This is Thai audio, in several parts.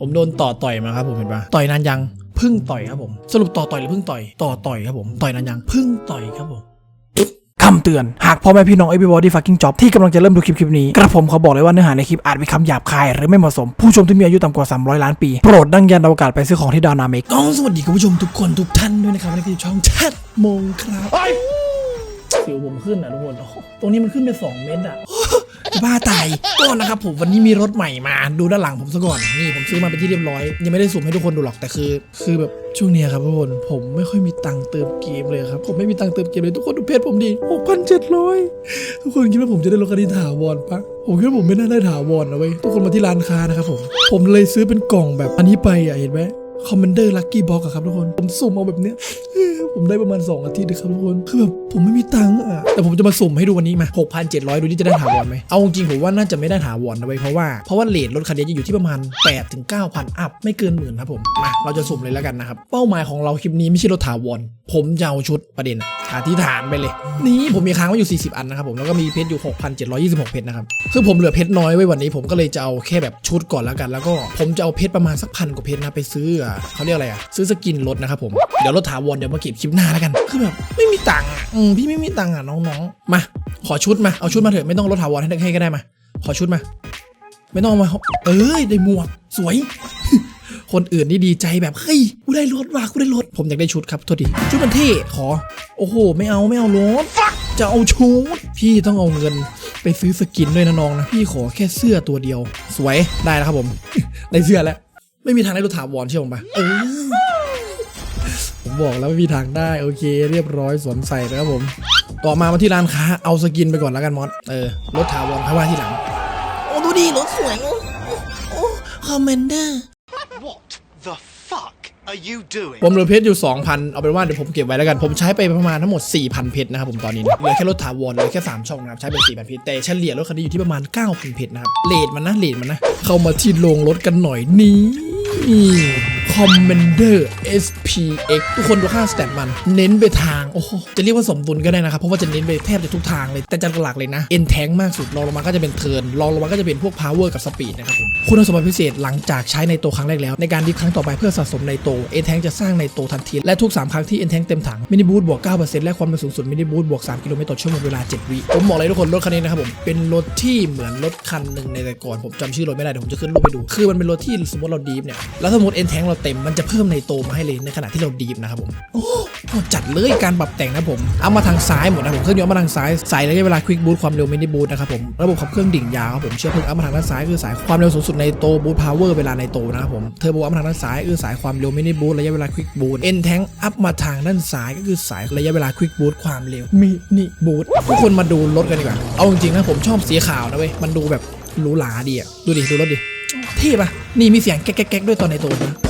ผมโดนต่อต่อยมาครับผมเห็นปะต่อยนานยังเพึ่งต่อยครับผม สรุปต่อต่อยหรือเพึ่งต่อย ต่อต่อยครับผม ต่อยนานยังเพึ่งต่อยครับผมคำเตือน หากพ่อแม่พี่น้อง everybody fucking job ที่กำลังจะเริ่มดูคลิปคลิปนี้กระผมขอบอกเลยว่าเนื้อหาในคลิปอาจมีคำหยาบคาย หรือไม่เหมาะสม ผู้ชมที่มีอายุต่ำกว่า 300 ล้านปี โปรดดังยันอวกาศไปซื้อของที่ดาวนาเมกต้องสวัสดีคุณผู้ชมทุกคนทุกท่านด้วยนะครับวันนี้คือช่องแชทมงครับสิวผมขึ้นอะทุกคนโอ้โหตรงนี้มันขึ้นไป 2 เมตรอะ จะบ้าตายก็นะครับผมวันนี้มีรถใหม่มาดูด้านหลังผมซะก่อนนี่ผมซื้อมาเป็นที่เรียบร้อย ยังไม่ได้สุ่มให้ทุกคนดูหรอกแต่คือ คือแบบช่วงเนี้ยครับทุกคนผมไม่ค่อยมีตังค์เติมเกมเลยครับผมไม่มีตังค์เติมเกมเลยทุกคนดูเพจผมดิ6,700 ทุกคนคิดว่าผมจะได้รถคันนี้ถาวรปะผมคิดว่าผมไม่น่าได้ถาวรนะเว้ยทุกคนมาที่ร้านค้านะครับผมผมเลยซื้อเป็นกล่องแบบอันนี้ไปอะเห็นไหมคอมมานเดอร์ลัคกี้บ็อกอะครับทุกคน ผมสุ่มเอาแบบเนี้ย ผมได้ประมาณ 2 อาทิตย์นะครับทุกคน คือแบบผมไม่มีตังค์อะ แต่ผมจะมาสุ่มให้ดูวันนี้มา6,700 ดูนี่จะได้ถาวรไหมเอาจริงผมว่าน่าจะไม่ได้ถาวรนะเว้ยเพราะว่าเพราะว่าเลทรถคันนี้จะอยู่ที่ประมาณ8ถึง9,000 อัพไม่เกินหมื่นครับผมมาเราจะสุ่มเลยแล้วกันนะครับเป้าหมายของเราคลิปนี้ไม่ใช่รถถาวรผมจะเอาชุดประเด็นอธิษฐานไปเลย นี่ผมมีค้างไว้อยู่ 40 อันนะครับผมแล้วก็มีเพชรอยู่ 6,726 เพชรนะครับคือผมเหลือเพชรน้อยไว้วันนี้ผมก็เลยจะเอาแค่แบบชุดก่อนแล้วกัน แล้วก็ผมจะเอาเพชรประมาณสักพันกว่าเพชรนะไปซื้อเขาเรียกอะไรอะซื้อสกินรถนะครับผมเดี๋ยวรถถาวรเดี๋ยวมาเก็บคลิปหน้าแล้วกัน คือแบบไม่มีตังค์อะพี่ไม่มีตังค์อะน้องๆ มา ขอชุดมา เอาชุดมาเถอะ ไม่ต้องรถถาวรให้ให้ก็ได้มา ขอชุดมา ไม่ต้องเอามา เอ้ย ได้หมวก สวย คนอื่นนี่ดีใจแบบ เฮ้ย กูได้รถว่ะ กูได้รถ ผมอยากได้ชุดครับ โทษที ชุดมันเท่ ขอ โอ้โห ไม่เอา ไม่เอารถจะเอาชุด พี่ต้องเอาเงินไปซื้อสกินด้วยนะน้องนะ พี่ขอแค่เสื้อตัวเดียว สวย ได้แล้วครับผม ได้เสื้อแล้ว ไม่มีทางได้รถถาวรเชื่อผมปะเออผมบอกแล้วไม่มีทางได้ โอเค เรียบร้อยสวมใส่นะครับผม ต่อมามาที่ร้านค้าเอาสกินไปก่อนแล้วกันมอสเออรถถาวรค่อยว่าที่หลัง โอ้ดูดิรถสวย โอ้โอ้คอมเมนเดอร์ What the fuck are you doing? ผมเหลือเพชรอยู่ 2,000 เอาเป็นว่าเดี๋ยวผมเก็บไว้แล้วกัน ผมใช้ไปประมาณทั้งหมด 4,000 เพชรนะครับผมตอนนี้นะเหลือแค่รถถาวรเหลือแค่ 3 ช่องนะครับ ใช้ไป4,000 เพชรแต่เฉลี่ยรถคันนี้อยู่ที่ประมาณ 9,000 เพชรนะครับเลทมันนะเลทมันนะ เข้ามาที่โรงรถกันหน่อยนี่ Commander SPX ทุกคนดูค่าสแตทมัน เน้นไปทาง โอ้โห จะเรียกว่าสมดุลก็ได้นะครับ เพราะว่าจะเน้นไปแทบจะทุกทางเลย แต่จะหลักเลยนะ N tank มากสุดรองลงมาก็จะเป็นเทิร์นรองลงมาก็จะเป็นพวก power กับ speed นะครับผมคุณสมบัติพิเศษหลังจากใช้ในโตครั้งแรกแล้ว ในการดิฟครั้งต่อไปเพื่อสะสมในโต N tank จะสร้างในโตทันทีและทุก 3 ครั้งที่ N tank เต็มถังมินิบูทบวก9%และความเร็วสูงสุดมินิบูทบวก3กิโลเมตรต่อชั่วโมงเวลา 7 วิผมบอกเลยทุกคนรถคันนี้นะครับผมเป็นรถที่เหมือนรถคันหนึ่งในแต่ก่อนผมจำชื่อรถไม่ได้เดี๋ยวผมจะขึ้นรูปไปดู คือมันเป็นรถที่สมมติเราดีฟเนี่ยแล้วสมมติ N tank เราเต็มมันจะเพิ่มในโตมาให้เลยในขณะที่เราดีฟนะครับผมโอ้จัดเลยการปรับแต่งนะผมเอามาทางซ้ายหมดนะผมเครื่องยนต์มาทางซ้ายใส่ระยะเวลาควิกบูทความเร็วมินิบูทนะครับผมระบบขับเครื่องดิ่งยาวครับผมเชื่อมพึ่งเอามาทางด้านซ้ายคือสายความเร็วสูงสุดในโตบูทพาวเวอร์เวลาในโตนะครับผมเทอร์โบเอามาทางด้านซ้ายคือสายความเร็วมินิบูทระยะเวลาควิกบูทเอ็นแทงอัพมาทางด้านซ้ายก็คือสายระยะเวลาควิกบูทความเร็วมินิบูททุกคนมาดูรถกันดีกว่าเอาจริงๆนะผมชอบสีขาวนะเว้ยมันดูแบบหรูหราดีอะดูดิดูรถดิเท่ปะนี่มีเสียงแก๊กๆด้วยตอนในโตนะ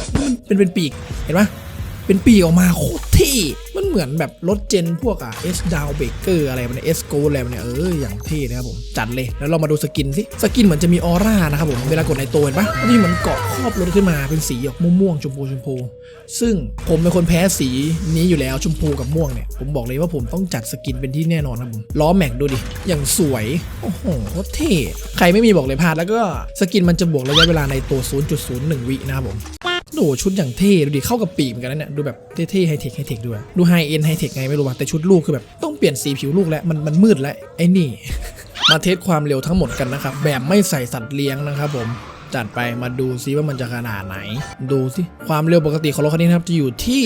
เป็นเป็นปีกเห็นปะเป็นปีกออกมาโคตรเท่มันเหมือนแบบรถเจนพวกอะ S Down Baker อะไรมัน S Go อะไรมันเนี่ยเอออย่างเท่นะครับผมจัดเลยแล้วเรามาดูสกินสิสกินเหมือนจะมีออร่านะครับผมเวลากดในตัวเห็นปะมันจะมีเหมือนเกาะครอบรถขึ้นมาเป็นสีออกม่วงๆชมพูชมพู ซึ่งผมเป็นคนแพ้สีนี้อยู่แล้วชมพูกับม่วงเนี่ยผมบอกเลยว่าผมต้องจัดสกินเป็นที่แน่นอนครับผมล้อแม็กดูดิอย่างสวยโอ้โหโคตรเท่ใครไม่มีบอกเลยพลาดแล้วก็สกินมันจะบวกระยะเวลาในตัว 0.01 วินะครับผม โอ้ชุดอย่างเท่ดูดิเข้ากับปีกเหมือนกันนะเนี่ยดูแบบเท่ๆไฮเทคไฮเทคด้วยดูไฮเอ็นไฮเทคไงไม่รู้ว่ะแต่ชุดลูกคือแบบต้องเปลี่ยนสีผิวลูกแล้วมันมันมืดแล้วไอ้นี่ มาเทสความเร็วทั้งหมดกันนะครับแบบไม่ใส่สัตว์เลี้ยงนะครับผมจัดไปมาดูซิว่ามันจะขนาดไหน ดูสิความเร็วปกติของรถคันนี้นะครับจะอยู่ที่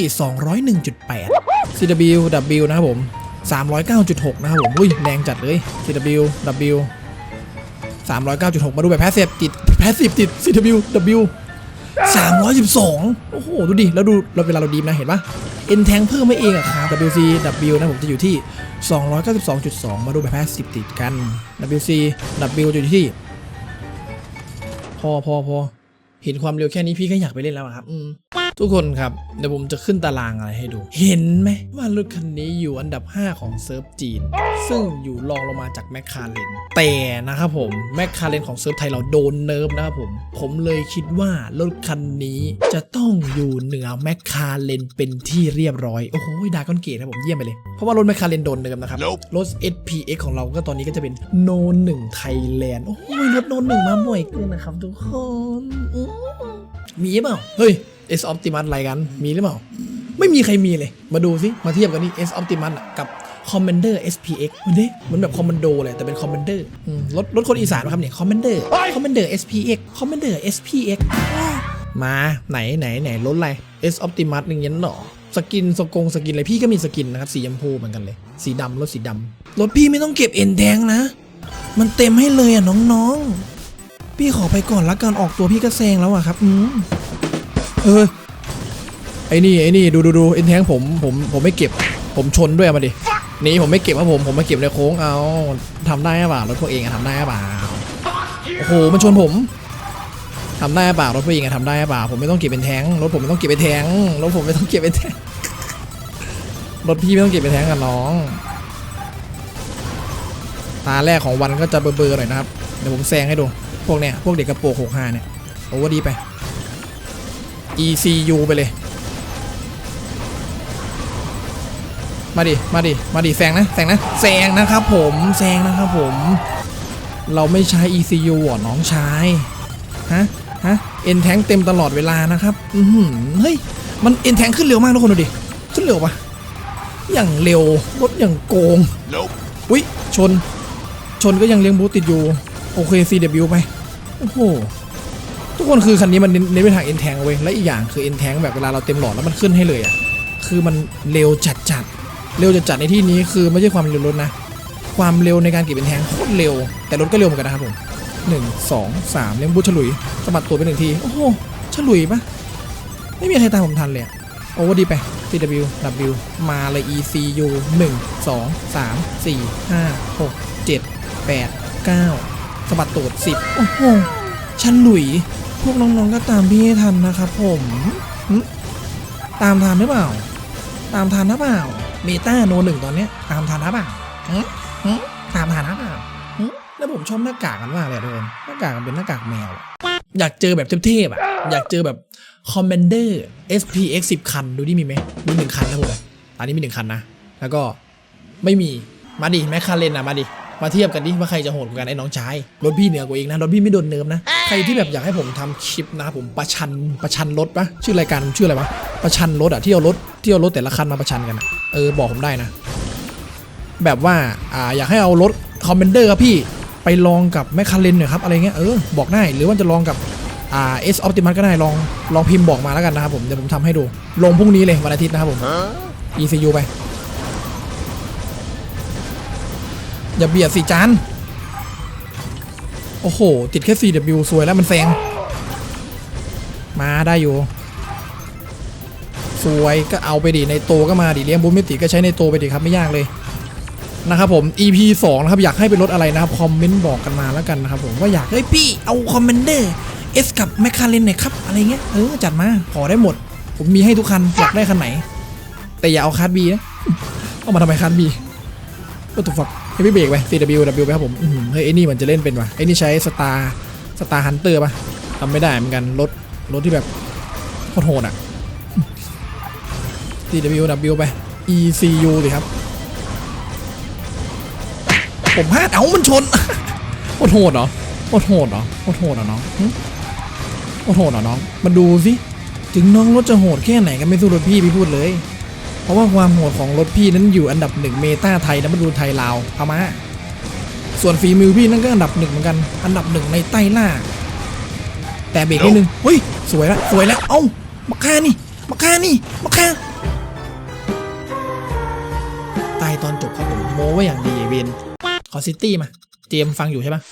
201.8 CW W นะครับผม 309.6 นะครับผมอุ้ยแรงจัดเลย CW W 309.6 มาดูแบบแพสซีฟติดแพสซีฟติด CW W 312 โอ้โห ดูดิ แล้วดูเราเวลาเราดีมนะ เห็นปะเอ็นแทงเพิ่มไม่เองอะครับ WC W นะ ผมจะอยู่ที่ 292.2 มาดูแบบแพสซีฟติดกัน WC W จะอยู่ที่ พอพอพอเห็นความเร็วแค่นี้พี่ก็อยากไปเล่นแล้วอะครับ อืม ทุกคนครับเดี๋ยวผมจะขึ้นตารางอะไรให้ดู เห็นไหมว่ารถคันนี้อยู่อันดับ 5 ของเซิร์ฟจีน ซึ่งอยู่รองลงมาจากแมคคาเรนแต่นะครับผมแมคคาเรนของเซิร์ฟไทยเราโดนเนิร์ฟนะครับผม ผมเลยคิดว่ารถคันนี้จะต้องอยู่เหนือแมคคาเรนเป็นที่เรียบร้อย โอ้โหดากอนเกตนะผมเยี่ยมไปเลย เพราะว่ารถแมคคาเรนโดนเนิร์ฟนะครับ Nope รถ SPX ของเราก็ตอนนี้ก็จะเป็นโนหนึ่งไทยแลนด์โอ้ยรถโนหนึ่งมาบ่อยเกินนะครับทุกคนอื้อมีเปล่าเฮ้ย S Optimus อะไรกัน มีหรือเปล่า ไม่มีใครมีเลย มาดูสิมาเทียบกันนี่ S Optimus อะกับ Commander SPX มันเดิเหมือนแบบ Commando เลยแต่เป็น Commander อืมรถรถคนอีสานนะครับเนี่ย Commander Commander SPX Commander SPX มาไหนไหนไหนรถอะไร S Optimus หนึ่งยันหรอสกินสกงสกินอะไรพี่ก็มีสกินนะครับสีชมพูเหมือนกันเลย สีดำรถสีดำรถพี่ไม่ต้องเก็บเอ็นแดงนะ มันเต็มให้เลยอะน้องๆ พี่ขอไปก่อนละกันออกตัวพี่ก็แซงแล้วอะครับ อืม เออไอ้นี่ไอ้นี่ดูดูดูเอ็นแทงผมผมผมไม่เก็บ ผมชนด้วยมาดิหนี่ผมไม่เก็บครับผมผมมาเก็บในโค้งเอาทำได้หรือเปล่ารถพวกเองอะทำได้หรือเปล่าโอ้โหมันชนผมทำได้หรือเปล่ารถพวกเองอะทำได้หรือเปล่าผมไม่ต้องเก็บเป็นแทงรถผมไม่ต้องเก็บเป็นแทงรถผมไม่ต้องเก็บเป็นแทงรถพี่ไม่ต้องเก็บเป็นแทงกับน้อง ตาแรกของวันก็จะเบลอๆหน่อยนะครับเดี๋ยวผมแซงให้ดูพวกเนี้ยพวกเด็กกระโปรง65เนี่ยโอ้วดีไป ECU ไปเลย มาดิ มาดิ มาดิแซงนะแซงนะแซงนะครับผมแซงนะครับผม เราไม่ใช้ ECU อะน้องชายฮะฮะเอ็นแทงเต็มตลอดเวลานะครับ อือหือเฮ้ย มันเอ็นแทงขึ้นเร็วมากทุกคนดูดิ ขึ้นเร็วปะอย่างเร็ว รถอย่างโกง Nope. อุ้ยชน ชนก็ยังเลี้ยงบูธติดอยู่ โอเค CW ไป โอ้โห ทุกคนคือคันนี้มันเน้นไปทาง N แทงเว้ยและอีกอย่างคือ N แทงแบบเวลาเราเต็มหลอดแล้วมันขึ้นให้เลยอะคือมันเร็วจัดจัดเร็วจัดจัดในที่นี้คือไม่ใช่ความเร็วรถนะ ความเร็วในการเก็บ N แทงโคตรเร็ว แต่รถก็เร็วเหมือนกันนะครับผมหนึ่งสองสามเลี้ยงบูธฉลุยสะบัดตัวไปหนึ่งที โอ้โหฉลุยปะไม่มีใครตามผมทันเลยอะโอ้ดีไป CW W มาเลย ECU 1 2 3 4 5 6 7 8 9สะบัดตูด10โอ้โหฉันหลุย พวกน้องๆก็ตามพี่ให้ทันนะครับผมตามทันหรือเปล่า ตามทันหรือเปล่าเมตาโนหนึ่งตอนนี้ตามทันหรือเปล่าตามทันหรือเปล่าแล้วผมชอบหน้ากากกันมากเลยอะทุกคนหน้ากากมันเป็นหน้ากากแมว อยากเจอแบบเทพๆอะอยากเจอแบบ Commander SPX 10 คัน ดูดิมีไหมมีหนึ่งคันนะผมตอนนี้มีหนึ่งคันนะ แล้วก็ไม่มีมาดิแมคคาเรนอะมาดิ มาเทียบกันดิว่าใครจะโหดกว่ากันไอ้น้องชายรถพี่เหนือกว่าเองนะรถพี่ไม่โดนเนิร์ฟนะใครที่แบบอยากให้ผมทำคลิปนะครับผมประชันประชันรถปะชื่อรายการมันชื่ออะไรวะประชันรถอะที่เอารถที่เอารถแต่ละคันมาประชันกันอะเออบอกผมได้นะ แบบว่าอ่าอยากให้เอารถคอมเมนเดอร์ครับพี่ไปลองกับแมคคาเรนหน่อยครับอะไรเงี้ยเออบอกได้หรือว่าจะลองกับอ่าเอสออปติมัสก็ได้ลองลองพิมพ์บอกมาแล้วกันนะครับผมเดี๋ยวผมทำให้ดู ลงพรุ่งนี้เลยวันอาทิตย์นะครับผม ECU ไป อย่าเบียดสิจานโอ้โห ติดแค่ 4W สวยแล้วมันแซง มาได้อยู่ สวยก็เอาไปดิในโตก็มาดิเลี้ยงบูมไม่ติก็ใช้ในโตไปดิครับไม่ยากเลยนะครับผม EP 2 นะครับ อยากให้เป็นรถอะไรนะครับคอมเมนต์บอกกันมาแล้วกันนะครับผมว่าอยากให้ยพี่เอาคอมเมนเดอร์เอสกับแมคคาเรนหน่อยครับ อะไรเงี้ยเออจัดมา ขอได้หมด ผมมีให้ทุกคัน อยากได้คันไหน แต่อย่าเอาคาร์บีนะ เอามาทำไมคาร์บีก็ถูกฝัก ให้พี่เบรกไป CW W ไปครับผมเฮ้ยไอ้นี่มันจะเล่นเป็นวะไอ้นี่ใช้สตาร์สตาร์ฮันเตอร์ปะทำไม่ได้เหมือนกันรถรถที่แบบโคตรโหดอะ CW W ไป ECU สิครับ ผมพลาดเอ้ามันชนโคตรโหดเหรอโคตรโหดเหรอโคตรโหดเหรอน้องโคตรโหดเหรอน้องมาดูสิถึงน้องรถจะโหดแค่ไหนกันไม่สู้รถพี่พี่พูดเลย ราะว่าความโหดของรถพี่นั้นอยู่อันดับหนึ่งเมตาไทยนะมาดูไทยลาวพม่าส่วนฝีมือพี่นั่นก็อันดับหนึ่งเหมือนกัน อันดับหนึ่งในใต้ล่า แต่เบรกนิดนึงเฮ้ย สวยละสวยละเอ้ามาฆ่านี่มาฆ่านี่มาฆ่าตายตอนจบครับผมโมไว้อย่างดีเวนขอซิตี้มา เจมส์ฟังอยู่ใช่ปะ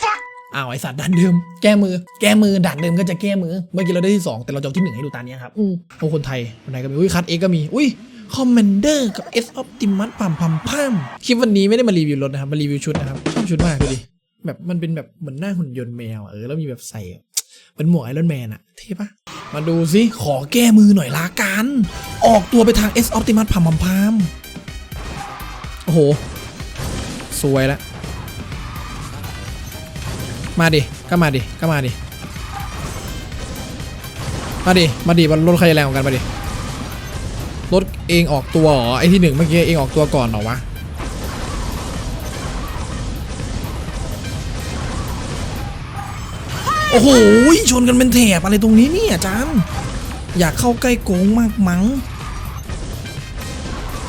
อ้าวไอสัตว์ด่านเดิม แก้มือ แก้มือด่านเดิมก็จะแก้มือ เมื่อกี้เราได้ที่สองแต่เราจะเอาที่หนึ่งให้ดูตาเนี้ยครับอืมโอ้คนไทยคนไทยก็มี อุ้ยคัดเอกก็มี อุ้ย คอมเมนเดอร์กับ S Optimus พัมพัมพัมคลิปวันนี้ไม่ได้มารีวิวรถนะครับมารีวิวชุดนะครับชอบชุดมากดูดิแบบมันเป็นแบบเหมือนหน้าหุ่นยนต์แมวเออแล้วมีแบบใส่เป็นหมวกไอรอนแมนอะเท่ปะมาดูสิขอแก้มือหน่อยละกัน ออกตัวไปทาง S Optimus พัมพัมพัมโอ้โห สวยแล้วมาดิก็มาดิก็มาดิมาดิมาดิมันรถใครแรงกว่ากันมาดิ รถเองออกตัวหรอไอที่หนึ่งเมื่อกี้เองออกตัวก่อนเหรอวะโอ้โหชนกันเป็นแถบอะไรตรงนี้เนี่ยอาจารย์อยากเข้าใกล้โกงมากมั้ง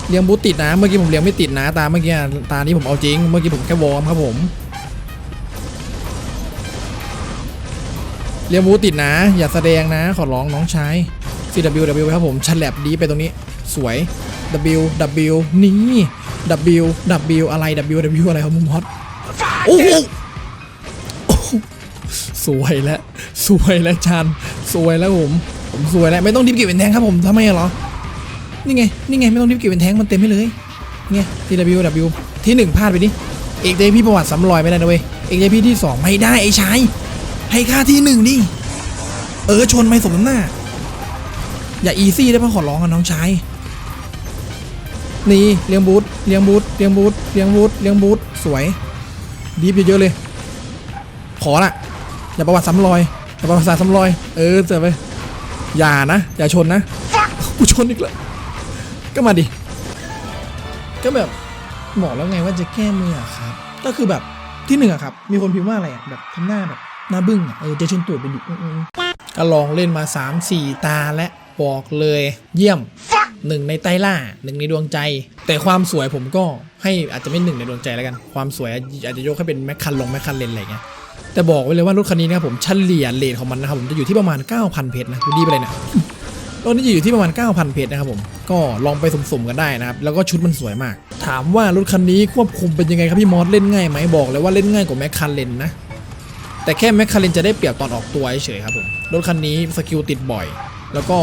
เลี้ยงบูติดนะ เมื่อกี้ผมเลี้ยงไม่ติดนะ ตาเมื่อกี้ตานี้ผมเอาจริง เมื่อกี้ผมแค่วอร์มครับผม เลี้ยงบูติดนะ อย่าแสดงนะ ขอร้องน้องชาย CW W ครับผมฉลับดีไปตรงนี้สวย W W นี่ W W อะไร W W อะไรครับมุมฮอตโอ้โหสวยแล้วสวยแล้วชันสวยแล้วผมผมสวยแล้วไม่ต้องดิบเก็บเป็นแทงครับผมทำไมอะเหรอนี่ไงนี่ไงไม่ต้องดิบเก็บเป็นแทงมันเต็มให้เลยไง T W W ที่หนึ่งพลาดไปดิเอกเจพี่ประวัติซ้ำรอยไม่ได้นะเว้ยเอกเจพี่ที่สองไม่ได้ไอ้ชายให้ค่าที่หนึ่งดิเออชนไม่สมน้ำหน้า อย่าอีซี่ได้ป่ะขอร้องกันน้องชายนี่เลี้ยงบูทเลี้ยงบูทเลี้ยงบูทเลี้ยงบูทเลี้ยงบูทสวยดีฟเยอะๆเลย ขอละอย่าประวัติซ้ำรอยอย่าประวัติศาสตร์ซ้ำรอย เออเจอไปอย่านะ อย่าชนนะกูชนอีกแล้วก็มาดิก็แบบบอกแล้วไงว่าจะแก้มืออะครับ ก็คือแบบที่หนึ่งอะครับ มีคนพิมพ์ว่าอะไรอะแบบทำหน้าแบบหน้าบึ้งอะเออจะชนตูดไปดิอืมๆก็ลองเล่นมา 3 4 ตาและ บอกเลยเยี่ยมหนึ่งในไตล่าหนึ่งในดวงใจ แต่ความสวยผมก็ให้อาจจะไม่หนึ่งในดวงใจแล้วกัน ความสวยอาจจะยกให้เป็นแมคคันลงแมคคันเลนอะไรเงี้ยแต่บอกไว้เลยว่ารถคันนี้นะครับผมเฉลี่ยเลทของมันนะครับผมจะอยู่ที่ประมาณ 9,000 เพชรนะดูดีไปเลยเนี่ยรถนี้จะอยู่ที่ประมาณ 9,000 เพชรนะครับผมก็ลองไปสุ่มๆกันได้นะครับแล้วก็ชุดมันสวยมาก ถามว่ารถคันนี้ควบคุมเป็นยังไงครับพี่มอสเล่นง่ายไหมบอกเลยว่าเล่นง่ายกว่าแมคคาเรนนะแต่แค่แมคคาเรนจะได้เปรียบตอนออกตัวเฉยๆครับผมรถคันนี้สกิลติดบ่อย แล้วก็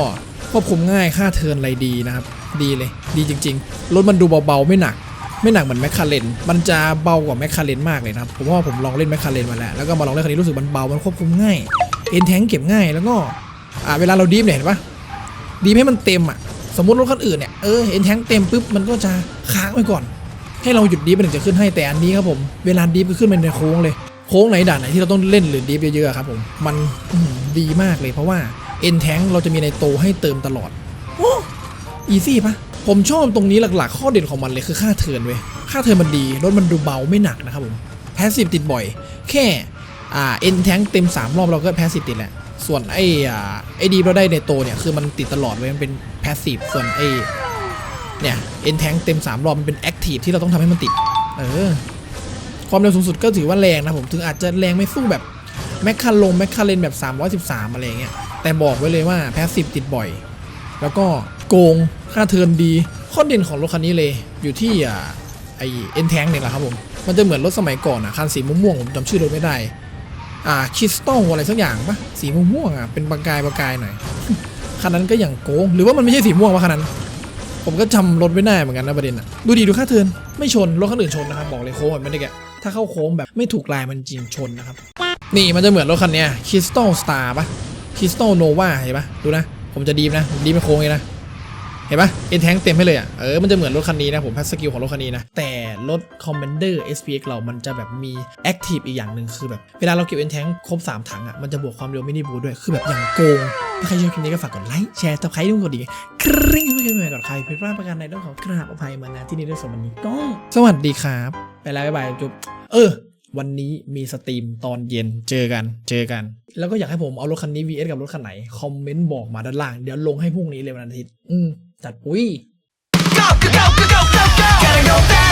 ควบคุมง่ายค่าเทินอะไรดีนะครับ ดีเลย ดีจริง ๆ รถมันดูเบาๆ ไม่หนัก ไม่หนักเหมือนแมคคาเรนมันจะเบากว่าแมคคาเรนมากเลยนะครับ ผมว่าผมลองเล่นแมคคาเรนมาแล้ว แล้วก็มาลองเล่นคันนี้รู้สึกมันเบา มันควบคุมง่าย เอ็นแทงเก็บง่าย แล้วก็อ่าเวลาเราดีฟเนี่ยเห็นปะดีให้มันเต็มอะ สมมติรถคันอื่นเนี่ย เออเห็นแทงเต็มปุ๊บ มันก็จะค้างไว้ก่อน ให้เราหยุดดีฟมันถึงจะขึ้นให้ แต่อันนี้ครับผม เวลาดีฟก็ขึ้นเป็นในโค้งเลย โค้งไหนด่านไหนที่เราต้องเล่นหรือดีฟเยอะๆครับผม มันดีมากเลยเพราะว่า เอ็นแทงเราจะมีในโตให้เติมตลอดโอ้อีซี่ปะผมชอบตรงนี้หลักๆ ข้อเด่นของมันเลยคือค่าเทิร์นเว้ย ค่าเทิร์นมันดี รถมันดูเบาไม่หนักนะครับผม แพสซีฟติดบ่อย แค่อ่าเอ็นแทงเต็ม 3 รอบเราก็แพสซีฟติดแหละ ส่วนไอ้อ่าไอ้ดีเราได้ในโตเนี่ยคือมันติดตลอดเว้ย มันเป็นแพสซีฟ ส่วนไอ้เนี่ยเอ็นแทงเต็ม 3 รอบมันเป็นแอคทีฟที่เราต้องทำให้มันติด เออ ความเร็วสูงสุดก็ถือว่าแรงนะผม ถึงอาจจะแรงไม่สู้แบบ แมคคาลงแมคคาเรนแบบ 313 อะไรอย่างเงี้ย แต่บอกไว้เลยว่าแพสซีฟติดบ่อย แล้วก็โกง ค่าเทิร์นดี ข้อเด่นของรถคันนี้เลยอยู่ที่อ่าไอเอ็นแทงเนี่ยแหละครับผม มันจะเหมือนรถสมัยก่อนอะ คันสีม่วงผมจำชื่อรถไม่ได้ อ่าคริสตัลอะไรสักอย่างปะสีม่วงอะเป็นประกายประกายหน่อยคันนั้นก็อย่างโกง หรือว่ามันไม่ใช่สีม่วงวะคันนั้น ผมก็จำรถไม่ได้เหมือนกันนะประเด็นอะดูดีดูค่าเทิร์นไม่ชนรถคันอื่นชนนะครับบอกเลยโค้งแบบไม่ได้แกะถ้าเข้าโค้งแบบไม่ถูกลายมันจริงชนนะครับ นี่มันจะเหมือนรถคันนี้คริสตัลสตาร์ปะคริสตัลโนวาเห็นปะดูนะ ผมจะดีมนะผมดีไม่โค้งเลยนะ เห็นปะเอ็นแทงเต็มให้เลยอะ เออ มันจะเหมือนรถคันนี้นะ ผมพัสสกิลของรถคันนี้นะ แต่รถ Commander SPX เรามันจะแบบมี Active อีกอย่างหนึ่งคือแบบเวลาเราเก็บเอ็นแทงครบ 3 ถังอะ มันจะบวกความเร็วมินิบูด้วย คือแบบอย่างโกง ถ้าใครชอบคลิปนี้ก็ฝากกดไลค์แชร์ตับใครด้วยกดดีกริ๊งเพื่อไม่ให้ก่อนใครผิดพลาดประการใดต้องขอกราบอภัยมาณที่นี้ด้วยสำหรับวันนี้ก็สวัสดีครับ ไปแล้วบ๊ายบายจุ๊บเออ วันนี้มีสตรีมตอนเย็นเจอกันเจอกัน แล้วก็อยากให้ผมเอารถคันนี้ VS กับรถคันไหน คอมเมนต์บอกมาด้านล่าง เดี๋ยวลงให้พรุ่งนี้เลยวันอาทิตย์ อืมจัดปุ้ย go, go, go, go, go, go. Gotta go fast.